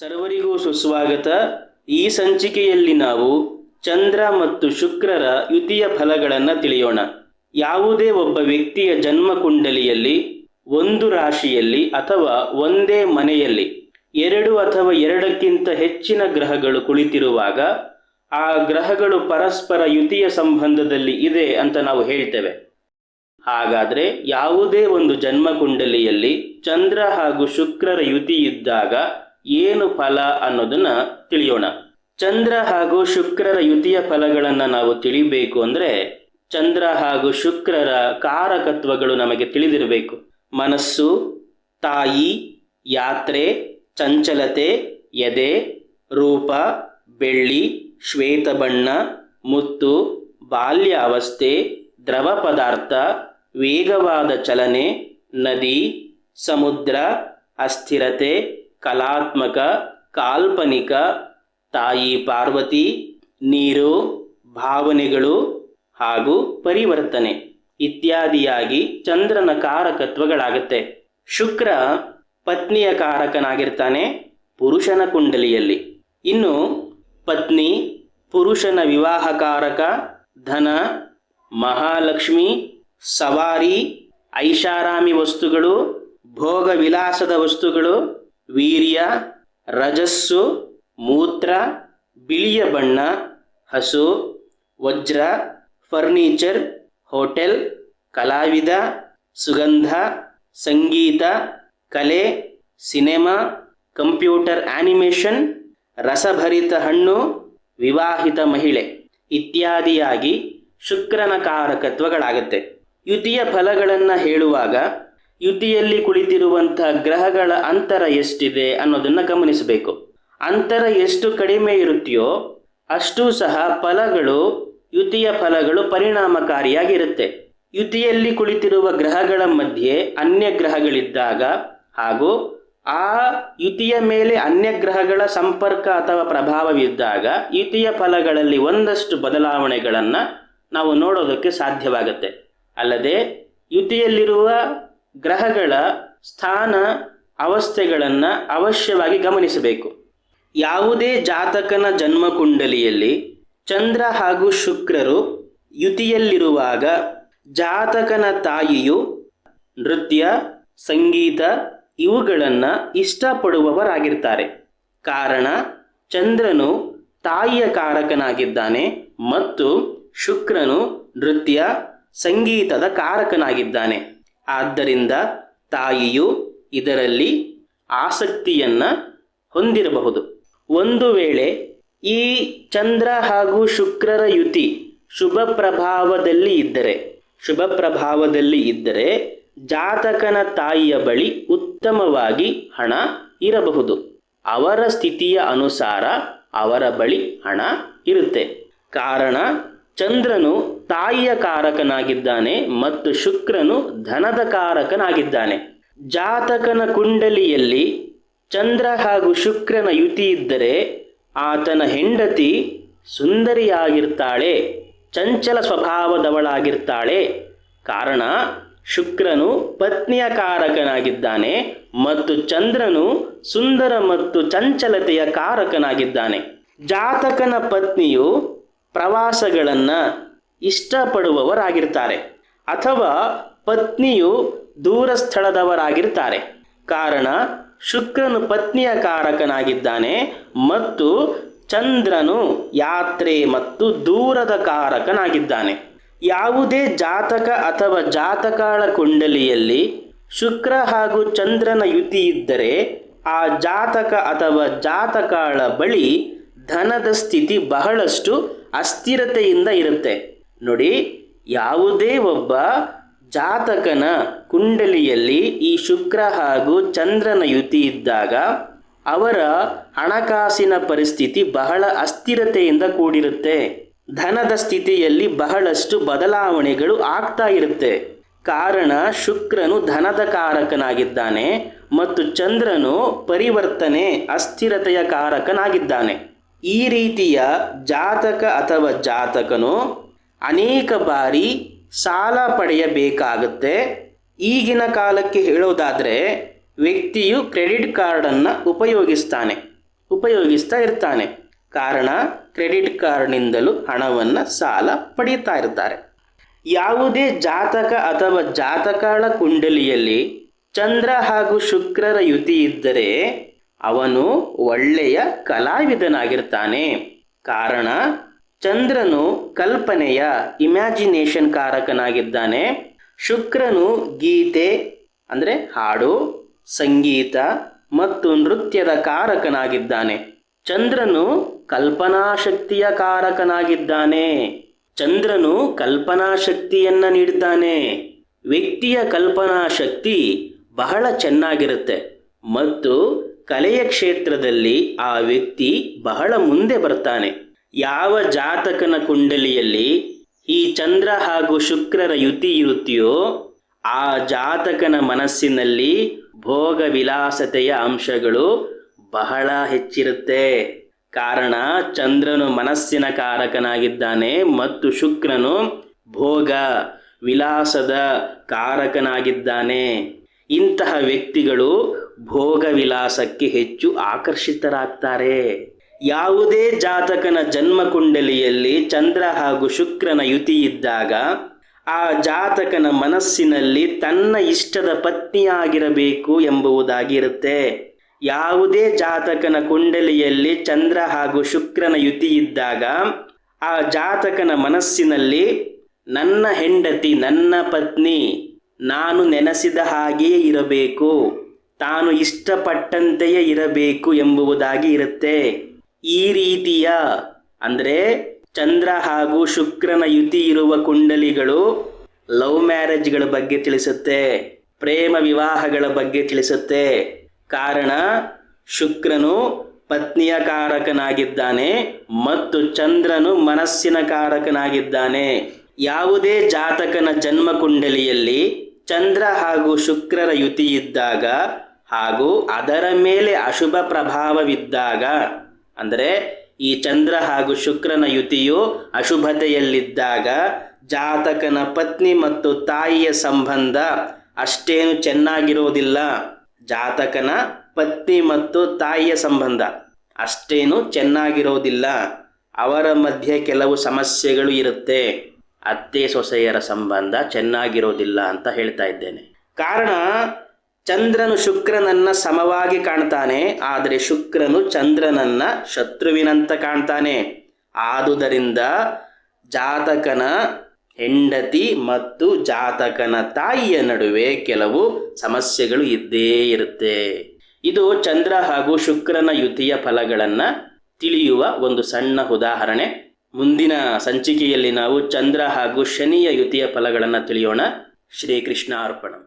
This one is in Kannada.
ಸರ್ವರಿಗೂ ಸುಸ್ವಾಗತ. ಈ ಸಂಚಿಕೆಯಲ್ಲಿ ನಾವು ಚಂದ್ರ ಮತ್ತು ಶುಕ್ರರ ಯುತಿಯ ಫಲಗಳನ್ನು ತಿಳಿಯೋಣ. ಯಾವುದೇ ಒಬ್ಬ ವ್ಯಕ್ತಿಯ ಜನ್ಮ ಕುಂಡಲಿಯಲ್ಲಿ, ಒಂದು ರಾಶಿಯಲ್ಲಿ ಅಥವಾ ಒಂದೇ ಮನೆಯಲ್ಲಿ, ಎರಡು ಅಥವಾ ಎರಡಕ್ಕಿಂತ ಹೆಚ್ಚಿನ ಗ್ರಹಗಳು ಕುಳಿತಿರುವಾಗ, ಆ ಗ್ರಹಗಳು ಪರಸ್ಪರ ಯುತಿಯ ಸಂಬಂಧದಲ್ಲಿ ಇದೆ ಅಂತ ನಾವು ಹೇಳ್ತೇವೆ. ಹಾಗಾದರೆ ಯಾವುದೇ ಒಂದು ಜನ್ಮ ಕುಂಡಲಿಯಲ್ಲಿ ಚಂದ್ರ ಹಾಗೂ ಶುಕ್ರರ ಯುತಿ ಇದ್ದಾಗ ಏನು ಫಲ ಅನ್ನೋದನ್ನ ತಿಳಿಯೋಣ. ಚಂದ್ರ ಹಾಗೂ ಶುಕ್ರರ ಯುತಿಯ ಫಲಗಳನ್ನು ನಾವು ತಿಳಿಬೇಕು ಅಂದ್ರೆ ಚಂದ್ರ ಹಾಗೂ ಶುಕ್ರರ ಕಾರಕತ್ವಗಳು ನಮಗೆ ತಿಳಿದಿರಬೇಕು. ಮನಸ್ಸು, ತಾಯಿ, ಯಾತ್ರೆ, ಚಂಚಲತೆ, ಎದೆ, ರೂಪ, ಬೆಳ್ಳಿ, ಶ್ವೇತ ಬಣ್ಣ, ಮುತ್ತು, ಬಾಲ್ಯ ಅವಸ್ಥೆ, ದ್ರವ ಪದಾರ್ಥ, ವೇಗವಾದ ಚಲನೆ, ನದಿ, ಸಮುದ್ರ, ಅಸ್ಥಿರತೆ ಕಲಾತ್ಮಕ, ಕಾಲ್ಪನಿಕ, ತಾಯಿ ಪಾರ್ವತಿ, ನೀರು, ಭಾವನೆಗಳು ಹಾಗೂ ಪರಿವರ್ತನೆ ಇತ್ಯಾದಿಯಾಗಿ ಚಂದ್ರನ ಕಾರಕತ್ವಗಳಾಗುತ್ತೆ. ಶುಕ್ರ ಪತ್ನಿಯ ಕಾರಕನಾಗಿರ್ತಾನೆ ಪುರುಷನ ಕುಂಡಲಿಯಲ್ಲಿ. ಇನ್ನು ಪತ್ನಿ ಪುರುಷನ ವಿವಾಹಕಾರಕ, ಧನ, ಮಹಾಲಕ್ಷ್ಮಿ, ಸವಾರಿ, ಐಷಾರಾಮಿ ವಸ್ತುಗಳು ಭೋಗ ವಿಲಾಸದ ವಸ್ತುಗಳು ವೀರ್ಯ, ರಜಸ್ಸು, ಮೂತ್ರ, ಬಿಳಿಯ ಬಣ್ಣ, ಹಸು, ವಜ್ರ, ಫರ್ನಿಚರ್, ಹೋಟೆಲ್, ಕಲಾವಿದ, ಸುಗಂಧ, ಸಂಗೀತ, ಕಲೆ, ಸಿನೆಮಾ, ಕಂಪ್ಯೂಟರ್ ಆನಿಮೇಷನ್, ರಸಭರಿತ ಹಣ್ಣು, ವಿವಾಹಿತ ಮಹಿಳೆ ಇತ್ಯಾದಿಯಾಗಿ ಶುಕ್ರನ ಕಾರಕತ್ವಗಳಾಗುತ್ತೆ. ಯುತಿಯ ಫಲಗಳನ್ನು ಹೇಳುವಾಗ ಯುತಿಯಲ್ಲಿ ಕುಳಿತಿರುವಂತಹ ಗ್ರಹಗಳ ಅಂತರ ಎಷ್ಟಿದೆ ಅನ್ನೋದನ್ನು ಗಮನಿಸಬೇಕು. ಅಂತರ ಎಷ್ಟು ಕಡಿಮೆ ಇರುತ್ತೆಯೋ ಅಷ್ಟೂ ಸಹ ಫಲಗಳು ಯುತಿಯ ಫಲಗಳು ಪರಿಣಾಮಕಾರಿಯಾಗಿರುತ್ತೆ. ಯುತಿಯಲ್ಲಿ ಕುಳಿತಿರುವ ಗ್ರಹಗಳ ಮಧ್ಯೆ ಅನ್ಯ ಗ್ರಹಗಳಿದ್ದಾಗ ಹಾಗೂ ಆ ಯುತಿಯ ಮೇಲೆ ಅನ್ಯ ಗ್ರಹಗಳ ಸಂಪರ್ಕ ಅಥವಾ ಪ್ರಭಾವವಿದ್ದಾಗ ಯುತಿಯ ಫಲಗಳಲ್ಲಿ ಒಂದಷ್ಟು ಬದಲಾವಣೆಗಳನ್ನು ನಾವು ನೋಡೋದಕ್ಕೆ ಸಾಧ್ಯವಾಗುತ್ತೆ. ಅಲ್ಲದೆ ಯುತಿಯಲ್ಲಿರುವ ಗ್ರಹಗಳ ಸ್ಥಾನ ಅವಸ್ಥೆಗಳನ್ನು ಅವಶ್ಯವಾಗಿ ಗಮನಿಸಬೇಕು. ಯಾವುದೇ ಜಾತಕನ ಜನ್ಮಕುಂಡಲಿಯಲ್ಲಿ ಚಂದ್ರ ಹಾಗೂ ಶುಕ್ರರು ಯುತಿಯಲ್ಲಿರುವಾಗ ಜಾತಕನ ತಾಯಿಯು ನೃತ್ಯ, ಸಂಗೀತ ಇವುಗಳನ್ನು ಇಷ್ಟಪಡುವವರಾಗಿರ್ತಾರೆ. ಕಾರಣ ಚಂದ್ರನು ತಾಯಿಯ ಕಾರಕನಾಗಿದ್ದಾನೆ ಮತ್ತು ಶುಕ್ರನು ನೃತ್ಯ, ಸಂಗೀತದ ಕಾರಕನಾಗಿದ್ದಾನೆ. ಆದ್ದರಿಂದ ತಾಯಿಯು ಇದರಲ್ಲಿ ಆಸಕ್ತಿಯನ್ನ ಹೊಂದಿರಬಹುದು. ಒಂದು ವೇಳೆ ಈ ಚಂದ್ರ ಹಾಗೂ ಶುಕ್ರರ ಯುತಿ ಶುಭ ಪ್ರಭಾವದಲ್ಲಿ ಇದ್ದರೆ, ಶುಭ ಪ್ರಭಾವದಲ್ಲಿ ಇದ್ದರೆ ಜಾತಕನ ತಾಯಿಯ ಬಳಿ ಉತ್ತಮವಾಗಿ ಹಣ ಇರಬಹುದು. ಅವರ ಸ್ಥಿತಿಯ ಅನುಸಾರ ಅವರ ಬಳಿ ಹಣ ಇರುತ್ತೆ. ಕಾರಣ, ಚಂದ್ರನು ತಾಯಿಯ ಕಾರಕನಾಗಿದ್ದಾನೆ ಮತ್ತು ಶುಕ್ರನು ಧನದ ಕಾರಕನಾಗಿದ್ದಾನೆ. ಜಾತಕನ ಕುಂಡಲಿಯಲ್ಲಿ ಚಂದ್ರ ಹಾಗೂ ಶುಕ್ರನ ಯುತಿ ಇದ್ದರೆ ಆತನ ಹೆಂಡತಿ ಸುಂದರಿಯಾಗಿರ್ತಾಳೆ, ಚಂಚಲ ಸ್ವಭಾವದವಳಾಗಿರ್ತಾಳೆ. ಕಾರಣ, ಶುಕ್ರನು ಪತ್ನಿಯ ಕಾರಕನಾಗಿದ್ದಾನೆ ಮತ್ತು ಚಂದ್ರನು ಸುಂದರ ಮತ್ತು ಚಂಚಲತೆಯ ಕಾರಕನಾಗಿದ್ದಾನೆ. ಜಾತಕನ ಪತ್ನಿಯು ಪ್ರವಾಸಗಳನ್ನು ಇಷ್ಟಪಡುವವರಾಗಿರ್ತಾರೆ. ಅಥವಾ ಪತ್ನಿಯು ದೂರ ಸ್ಥಳದವರಾಗಿರ್ತಾರೆ ಕಾರಣ, ಶುಕ್ರನು ಪತ್ನಿಯ ಕಾರಕನಾಗಿದ್ದಾನೆ ಮತ್ತು ಚಂದ್ರನು ಯಾತ್ರೆ ಮತ್ತು ದೂರದ ಕಾರಕನಾಗಿದ್ದಾನೆ. ಯಾವುದೇ ಜಾತಕ ಅಥವಾ ಜಾತಕಾಳ ಕುಂಡಲಿಯಲ್ಲಿ ಶುಕ್ರ ಹಾಗೂ ಚಂದ್ರನ ಯುತಿ ಇದ್ದರೆ, ಆ ಜಾತಕ ಅಥವಾ ಜಾತಕಾಳ ಬಳಿ ಧನದ ಸ್ಥಿತಿ ಬಹಳಷ್ಟು ಅಸ್ಥಿರತೆಯಿಂದ ಇರುತ್ತೆ. ನೋಡಿ, ಯಾವುದೇ ಒಬ್ಬ ಜಾತಕನ ಕುಂಡಲಿಯಲ್ಲಿ ಈ ಶುಕ್ರ ಹಾಗೂ ಚಂದ್ರನ ಯುತಿ ಇದ್ದಾಗ ಅವರ ಹಣಕಾಸಿನ ಪರಿಸ್ಥಿತಿ ಬಹಳ ಅಸ್ಥಿರತೆಯಿಂದ ಕೂಡಿರುತ್ತೆ. ಧನದ ಸ್ಥಿತಿಯಲ್ಲಿ ಬಹಳಷ್ಟು ಬದಲಾವಣೆಗಳು ಆಗ್ತಾ ಇರುತ್ತೆ. ಕಾರಣ, ಶುಕ್ರನು ಧನದ ಕಾರಕನಾಗಿದ್ದಾನೆ ಮತ್ತು ಚಂದ್ರನು ಪರಿವರ್ತನೆ, ಅಸ್ಥಿರತೆಯ ಕಾರಕನಾಗಿದ್ದಾನೆ. ಈ ರೀತಿಯ ಜಾತಕ ಅಥವಾ ಜಾತಕನು ಅನೇಕ ಬಾರಿ ಸಾಲ ಪಡೆಯಬೇಕಾಗುತ್ತೆ. ಈಗಿನ ಕಾಲಕ್ಕೆ ಹೇಳೋದಾದರೆ ವ್ಯಕ್ತಿಯು ಕ್ರೆಡಿಟ್ ಕಾರ್ಡನ್ನು ಉಪಯೋಗಿಸ್ತಾನೆ. ಉಪಯೋಗಿಸ್ತಾ ಇರ್ತಾನೆ. ಕಾರಣ ಕ್ರೆಡಿಟ್ ಕಾರ್ಡ್ನಿಂದಲೂ ಹಣವನ್ನು ಸಾಲ ಪಡೆಯುತ್ತಾ ಇರ್ತಾರೆ. ಯಾವುದೇ ಜಾತಕ ಅಥವಾ ಜಾತಕಗಳ ಕುಂಡಲಿಯಲ್ಲಿ ಚಂದ್ರ ಹಾಗೂ ಶುಕ್ರರ ಯುತಿ ಇದ್ದರೆ ಅವನು ಒಳ್ಳೆಯ ಕಲಾವಿದನಾಗಿರ್ತಾನೆ. ಕಾರಣ ಚಂದ್ರನು ಕಲ್ಪನೆಯ ಇಮ್ಯಾಜಿನೇಷನ್ ಕಾರಕನಾಗಿದ್ದಾನೆ. ಶುಕ್ರನು ಗೀತೆ, ಅಂದರೆ ಹಾಡು, ಸಂಗೀತ ಮತ್ತು ನೃತ್ಯದ ಕಾರಕನಾಗಿದ್ದಾನೆ. ಚಂದ್ರನು ಕಲ್ಪನಾ ಶಕ್ತಿಯ ಕಾರಕನಾಗಿದ್ದಾನೆ. ಚಂದ್ರನು ಕಲ್ಪನಾ ಶಕ್ತಿಯನ್ನ ನೀಡುತ್ತಾನೆ ವ್ಯಕ್ತಿಯ ಕಲ್ಪನಾ ಶಕ್ತಿ ಬಹಳ ಚೆನ್ನಾಗಿರುತ್ತೆ ಮತ್ತು ಕಲೆಯ ಕ್ಷೇತ್ರದಲ್ಲಿ ಆ ವ್ಯಕ್ತಿ ಬಹಳ ಮುಂದೆ ಬರ್ತಾನೆ. ಯಾವ ಜಾತಕನ ಕುಂಡಲಿಯಲ್ಲಿ ಈ ಚಂದ್ರ ಹಾಗೂ ಶುಕ್ರರ ಯುತಿ ಇರುತ್ತೆಯೋ, ಆ ಜಾತಕನ ಮನಸ್ಸಿನಲ್ಲಿ ಭೋಗ ವಿಲಾಸತೆಯ ಅಂಶಗಳು ಬಹಳ ಹೆಚ್ಚಿರುತ್ತೆ. ಕಾರಣ, ಚಂದ್ರನು ಮನಸ್ಸಿನ ಕಾರಕನಾಗಿದ್ದಾನೆ ಮತ್ತು ಶುಕ್ರನು ಭೋಗ ವಿಲಾಸದ ಕಾರಕನಾಗಿದ್ದಾನೆ. ಇಂತಹ ವ್ಯಕ್ತಿಗಳು ಭೋಗ ವಿಲಾಸಕ್ಕೆ ಹೆಚ್ಚು ಆಕರ್ಷಿತರಾಗ್ತಾರೆ. ಯಾವುದೇ ಜಾತಕನ ಜನ್ಮ ಕುಂಡಲಿಯಲ್ಲಿ ಚಂದ್ರ ಹಾಗೂ ಶುಕ್ರನ ಯುತಿ ಇದ್ದಾಗ, ಆ ಜಾತಕನ ಮನಸ್ಸಿನಲ್ಲಿ ತನ್ನ ಇಷ್ಟದ ಪತ್ನಿಯಾಗಿರಬೇಕು ಎಂಬುವುದಾಗಿರುತ್ತೆ ಯಾವುದೇ ಜಾತಕನ ಕುಂಡಲಿಯಲ್ಲಿ ಚಂದ್ರ ಹಾಗೂ ಶುಕ್ರನ ಯುತಿ ಇದ್ದಾಗ, ಆ ಜಾತಕನ ಮನಸ್ಸಿನಲ್ಲಿ ನನ್ನ ಹೆಂಡತಿ, ನನ್ನ ಪತ್ನಿ, ನಾನು ನೆನೆಸಿದ ಹಾಗೆಯೇ ಇರಬೇಕು, ತಾನು ಇಷ್ಟಪಟ್ಟಂತೆಯೇ ಇರಬೇಕು ಎಂಬುವುದಾಗಿ ಇರುತ್ತೆ. ಈ ರೀತಿಯ ಅಂದರೆ ಚಂದ್ರ ಹಾಗೂ ಶುಕ್ರನ ಯುತಿ ಇರುವ ಕುಂಡಲಿಗಳು ಲವ್ ಮ್ಯಾರೇಜ್ಗಳ ಬಗ್ಗೆ ತಿಳಿಸುತ್ತೆ, ಪ್ರೇಮ ವಿವಾಹಗಳ ಬಗ್ಗೆ ತಿಳಿಸುತ್ತೆ. ಕಾರಣ ಶುಕ್ರನು ಪತ್ನಿಯ ಕಾರಕನಾಗಿದ್ದಾನೆ ಮತ್ತು ಚಂದ್ರನು ಮನಸ್ಸಿನ ಕಾರಕನಾಗಿದ್ದಾನೆ. ಯಾವುದೇ ಜಾತಕನ ಜನ್ಮ ಕುಂಡಲಿಯಲ್ಲಿ ಚಂದ್ರ ಹಾಗೂ ಶುಕ್ರರ ಯುತಿ ಇದ್ದಾಗ ಹಾಗೂ ಅದರ ಮೇಲೆ ಅಶುಭ ಪ್ರಭಾವವಿದ್ದಾಗ ಅಂದರೆ ಈ ಚಂದ್ರ ಹಾಗೂ ಶುಕ್ರನ ಯುತಿಯು ಅಶುಭತೆಯಲ್ಲಿದ್ದಾಗ ಜಾತಕನ ಪತ್ನಿ ಮತ್ತು ತಾಯಿಯ ಸಂಬಂಧ ಅಷ್ಟೇನು ಚೆನ್ನಾಗಿರೋದಿಲ್ಲ ಜಾತಕನ ಪತ್ನಿ ಮತ್ತು ತಾಯಿಯ ಸಂಬಂಧ ಅಷ್ಟೇನು ಚೆನ್ನಾಗಿರೋದಿಲ್ಲ ಅವರ ಮಧ್ಯೆ ಕೆಲವು ಸಮಸ್ಯೆಗಳು ಇರುತ್ತೆ. ಅತ್ತೆ ಸೊಸೆಯರ ಸಂಬಂಧ ಚೆನ್ನಾಗಿರೋದಿಲ್ಲ ಅಂತ ಹೇಳ್ತಾ ಇದ್ದೇನೆ. ಕಾರಣ ಚಂದ್ರನು ಶುಕ್ರನನ್ನ ಸಮವಾಗಿ ಕಾಣ್ತಾನೆ, ಆದರೆ ಶುಕ್ರನು ಚಂದ್ರನನ್ನ ಶತ್ರುವಿನಂತ ಕಾಣ್ತಾನೆ. ಆದುದರಿಂದ ಜಾತಕನ ಹೆಂಡತಿ ಮತ್ತು ಜಾತಕನ ತಾಯಿಯ ನಡುವೆ ಕೆಲವು ಸಮಸ್ಯೆಗಳು ಇದ್ದೇ ಇರುತ್ತೆ. ಇದು ಚಂದ್ರ ಹಾಗೂ ಶುಕ್ರನ ಯುತಿಯ ಫಲಗಳನ್ನು ತಿಳಿಯುವ ಒಂದು ಸಣ್ಣ ಉದಾಹರಣೆ. ಮುಂದಿನ ಸಂಚಿಕೆಯಲ್ಲಿ ನಾವು ಚಂದ್ರ ಹಾಗೂ ಶನಿಯ ಯುತಿಯ ಫಲಗಳನ್ನು ತಿಳಿಯೋಣ. ಶ್ರೀಕೃಷ್ಣ ಅರ್ಪಣಂ.